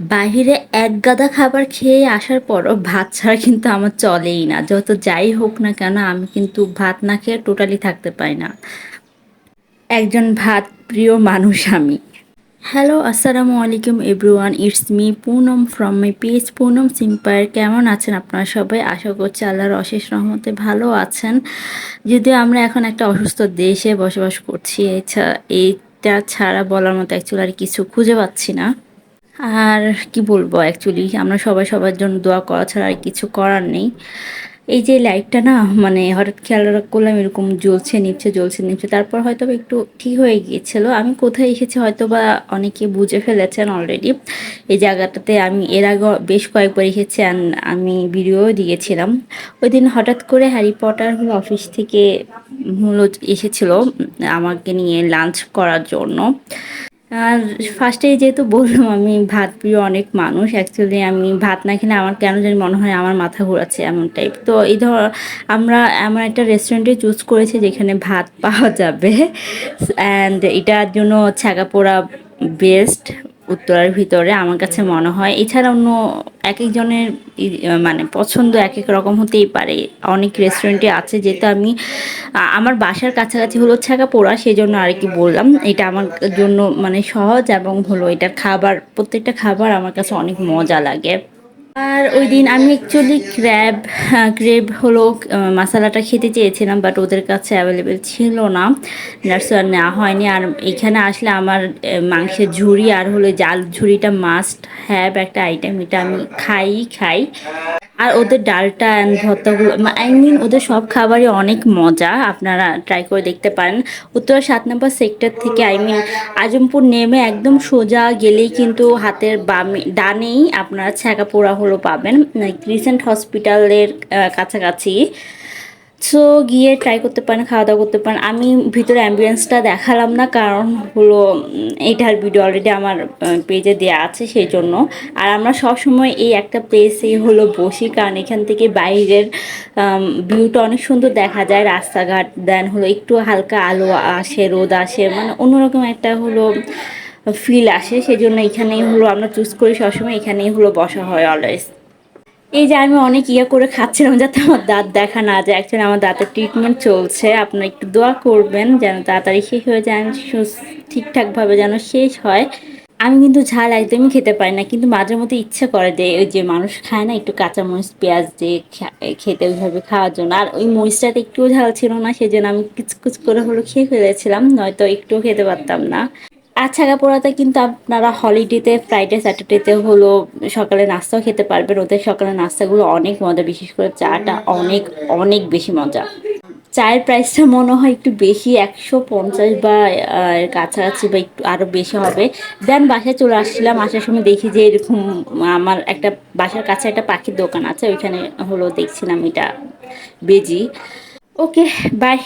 বাহিরে এক গাদা খাবার খেয়ে আসার পরও ভাত ছাড়া কিন্তু আমার চলেই না। যত যাই হোক না কেন, আমি কিন্তু ভাত না খেয়ে টোটালি থাকতে পারি না। একজন ভাত প্রিয় মানুষ আমি। হ্যালো, আসসালামু আলাইকুম everyone, it's me Poonam from my page Poonam সিম্পায়ার। কেমন আছেন আপনারা সবাই? আশা করছি আল্লাহর অশেষ রহমতে ভালো আছেন। যদিও আমরা এখন একটা অসুস্থ দেশে বসবাস করছি এছাড়া এইটা ছাড়া বলার মতো অ্যাকচুয়ালি কিছু খুঁজে পাচ্ছি না। আর কি বলব অ্যাকচুয়ালি আমরা সবাই সবার জন্য দোয়া করা ছাড়া আর কিছু করার নেই। এই যে লাইটটা না মানে হঠাৎ খেয়াল করলাম এরকম জ্বলছে নিচ্ছে জ্বলছে নিচ্ছে তারপর হয়তো একটু ঠিক হয়ে গিয়েছিল। আমি কোথায় এসেছি হয়তো বা অনেকে বুঝে ফেলেছেন অলরেডি এই জায়গাটাতে আমি এর আগে বেশ কয়েকবার এসেছি অ্যান্ড আমি ভিডিও দিয়েছিলাম। ওই দিন হঠাৎ করে হ্যারি পটার হলো অফিস থেকে হলো এসেছিল, আমাকে নিয়ে লাঞ্চ করার জন্য। আর ফার্স্টেই যেহেতু বললাম, আমি ভাত প্রিয় অনেক মানুষ। অ্যাকচুয়ালি আমি ভাত না খেলে আমার কেন জানি মনে হয় আমার মাথা ঘোরাচ্ছে এমন টাইপ তো এই ধর, আমরা এমন একটা রেস্টুরেন্টে চুজ করেছি যেখানে ভাত পাওয়া যাবে। অ্যান্ড এটার জন্য ছাগা পোড়া বেস্ট উত্তরার ভিতরে আমার কাছে মনে হয়। এছাড়া অন্য এক একজনের মানে পছন্দ এক এক রকম হতেই পারে। অনেক রেস্টুরেন্টে আছে যেহেতু আমি আমার বাসার কাছাকাছি হলো ছাকা পোড়া সেই জন্য আর কি বললাম। এটা আমার জন্য মানে সহজ এবং হলো এটার খাবার, প্রত্যেকটা খাবার আমার কাছে অনেক মজা লাগে। আর ওই দিন আমি অ্যাকচুয়ালি ক্র্যাব ক্রেব হলো মশালাটা খেতে চেয়েছিলাম বাট ওদের কাছে অ্যাভেলেবেল ছিল না। নার্স আর নেওয়া হয়নি। আর এখানে আসলে আমার মাংসের ঝুড়ি আর হলো জাল ঝুড়িটা মাস্ট হ্যাভ একটা আইটেম এটা আমি খাই খাই। আর ওদের ডালটা অ্যান্ড ভর্তাগুলো আই মিন ওদের সব খাবারই অনেক মজা, আপনারা ট্রাই করে দেখতে পারেন। উত্তরা সাত নম্বর সেক্টর থেকে আই মিন আজমপুর নেমে একদম সোজা গেলেই কিন্তু হাতের বামে, ডানেই আপনারা ছ্যাঁকা পোড়া হলো পাবেন রিসেন্ট হসপিটালের কাছাকাছি। সো গিয়ে ট্রাই করতে পারেন খাওয়া দাওয়া করতে পারেন। আমি ভিতরে অ্যাম্বুলেন্সটা দেখালাম না, কারণ হলো এটার ভিডিও অলরেডি আমার পেজে দেওয়া আছে সেই জন্য আর আমরা সব সময় এই একটা প্লেসেই হলো বসি, কারণ এখান থেকে বাইরের ভিউটা অনেক সুন্দর দেখা যায়। রাস্তাঘাট দেন হলো একটু হালকা আলো আসে, রোদ আসে মানে অন্যরকম একটা হলো ফিল আসে। সেই জন্য এখানেই হলো আমরা চুজ করি, সবসময় এখানেই হলো বসা হয় অলওয়েজ এই যে আমি অনেক ইয়ে করে খাচ্ছিলাম যাতে আমার দাঁত দেখা না যায়। অ্যাকচুয়ালি আমার দাঁতের ট্রিটমেন্ট চলছে। আপনারা একটু দোয়া করবেন যেন তাড়াতাড়ি শেষ হয়ে যায় ঠিকঠাকভাবে যেন শেষ হয়। আমি কিন্তু ঝাল একদমই খেতে পারি না, কিন্তু মাঝে মধ্যে ইচ্ছে করে যে ওই যে মানুষ খায় না, একটু কাঁচা মরিচ পেঁয়াজ দিয়ে খেতে ওইভাবে খাওয়ার জন্য। আর ওই মরিচটাতে একটুও ঝাল ছিল না সেই জন্য আমি কুচকুচ করে হলো খেয়ে ফেলেছিলাম, নয়তো একটুও খেতে পারতাম না। আর ছাগা পোড়াতে কিন্তু আপনারা হলিডেতে ফ্রাইডে স্যাটারডেতে হলো সকালে নাস্তাও খেতে পারবেন। ওদের সকালে নাস্তাগুলো অনেক মজা বিশেষ করে চাটা অনেক অনেক বেশি মজা। চায়ের প্রাইসটা মনে হয় একটু বেশি একশো পঞ্চাশ বা কাছাকাছি বা একটু আরও বেশি হবে। দেন বাসায় চলে আসছিলাম আসার সময় দেখি যে এরকম আমার একটা বাসার কাছে একটা পাখির দোকান আছে ওইখানে হলো দেখছিলাম এটা বেজি। Okay bye